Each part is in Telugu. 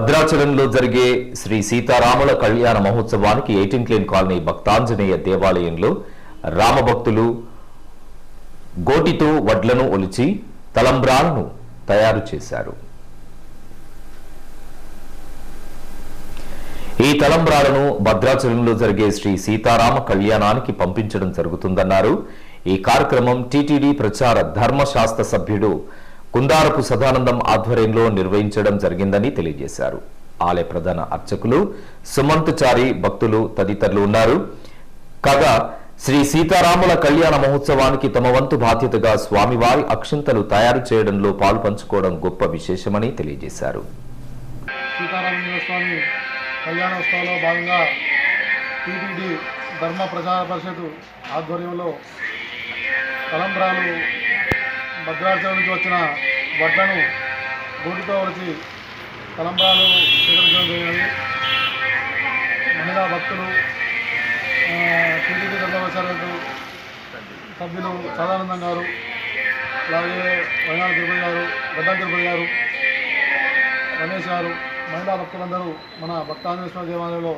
భద్రాచలంలో జరిగే శ్రీ సీతారాముల కళ్యాణ మహోత్సవానికి ఎయిటీన్ క్లీన్ కాలనీ భక్తాంజనేయ దేవాలయంలో రామభక్తులు గోటితో వడ్లను ఒలిచి తలంబ్రాలను తయారు చేశారు. ఈ తలంబ్రాలను భద్రాచలంలో జరిగే శ్రీ సీతారామ కళ్యాణానికి పంపించడం జరుగుతుందన్నారు. ఈ కార్యక్రమం టీటీడీ ప్రచార ధర్మశాస్త్ర సభ్యుడు కుందారపు సదానందం ఆధ్వర్యంలో నిర్వహించడం జరిగిందని తెలియజేశారు. ఆలయ ప్రధాన అర్చకులు సుమంతుచారి భక్తులు తదితరులు ఉన్నారు. కాగా శ్రీ సీతారాముల కళ్యాణ మహోత్సవానికి తమ వంతు బాధ్యతగా స్వామివారి అక్షింతలు తయారు చేయడంలో పాలు పంచుకోవడం గొప్ప విశేషమని తెలియజేశారు. స్వామి కళ్యాణోత్సవంలో భాగంగా టీటీడీ ధర్మ ప్రచార పరిషత్ ఆధ్వర్యంలో తలంబ్రాలు భద్రాచలం నుంచి వచ్చిన వడ్లను గూటితో వచ్చి తలంబ్రాలు స్వీకరించడం జరిగినది మహిళా భక్తులు టీడీపీ టీటీడీ సభ్యులు సదానందం గారు అలాగే వైనాడు తిరుపతి గారు గడ్డం తిరుపతి గారు రమేష్ గారు మహిళా భక్తులందరూ మన భక్తాంజనేశ్వర దేవాలయంలో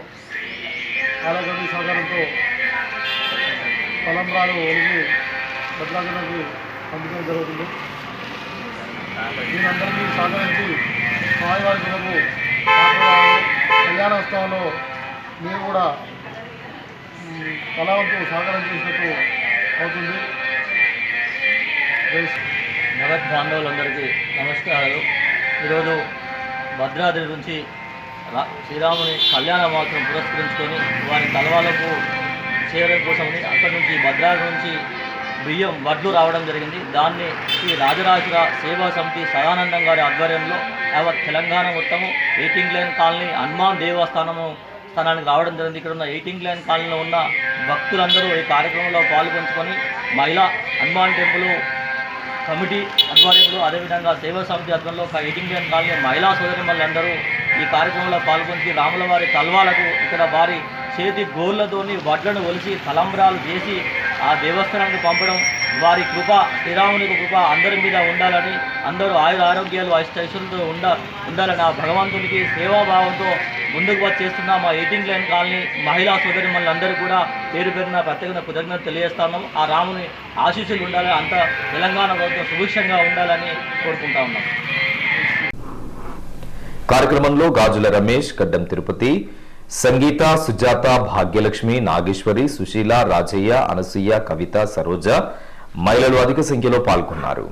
ఆలయకవి సహకారంతో తలంబ్రాలు ఒలిగి భద్రాచలంకి పంపించడం జరుగుతుంది. దీనందరికీ సహకరించి స్వామివారి దినము కళ్యాణోత్సవంలో మీరు కూడా కళావంతు సహకారం చేసినట్టు అవుతుంది. జై భగత్ బాంధవులందరికీ నమస్కారాలు. ఈరోజు భద్రాద్రి నుంచి రా శ్రీరాముని కళ్యాణ మహోత్సవం పురస్కరించుకొని వారి కలవాలకు చేయడం కోసమని అక్కడి నుంచి భద్రాద్రి నుంచి బియ్యం వడ్లు రావడం జరిగింది. దాన్ని శ్రీ రాజరాజుల సేవా సమితి సదానందం గారి ఆధ్వర్యంలో యావత్ తెలంగాణ మొత్తము ఎయిటింగ్ లైన్ కాలనీ హనుమాన్ దేవస్థానము స్థానానికి రావడం జరిగింది. ఇక్కడ ఉన్న ఎయిటింగ్ లైన్ కాలనీలో ఉన్న భక్తులందరూ ఈ కార్యక్రమంలో పాల్గొంచుకొని మహిళా హనుమాన్ టెంపుల్ కమిటీ ఆధ్వర్యంలో అదేవిధంగా సేవా సమితి ఆధ్వర్యంలో ఒక ఎయిటింగ్ లైన్ కాలనీ మహిళా సోదరి అందరూ ఈ కార్యక్రమంలో పాల్గొని రాముల వారి తల్వాలకు ఇక్కడ వారి చేతి గోళ్ళతోని వడ్లను ఒలిసి తలంబ్రాలు చేసి ఆ దేవస్థానానికి పంపడం వారి కృప శ్రీరాముని కృప అందరి మీద ఉండాలని అందరూ ఆయుర ఆరోగ్యాలు అష్టైశ్వర్యంతో ఉండ ఉండాలని ఆ భగవంతునికి సేవాభావంతో ముందుకు వచ్చి చేస్తున్న మా ఎయిటింగ్ లైన్ కాలనీ మహిళా సోదరి అందరూ కూడా పేరు పేరున ప్రత్యేకంగా కృతజ్ఞత తెలియజేస్తున్నాం ఆ రాముని ఆశీస్సులు ఉండాలి అంత తెలంగాణ ప్రభుత్వం సుభిక్షంగా ఉండాలని కోరుకుంటా ఉన్నాం. కార్యక్రమంలో గాజుల రమేష్ గడ్డం తిరుపతి సంగీత సుజాత భాగ్యలక్ష్మి నాగేశ్వరి సుశీల రాజయ్య అనసూయ కవిత సరోజ మహిళలు అధిక సంఖ్యలో పాల్గొన్నారు.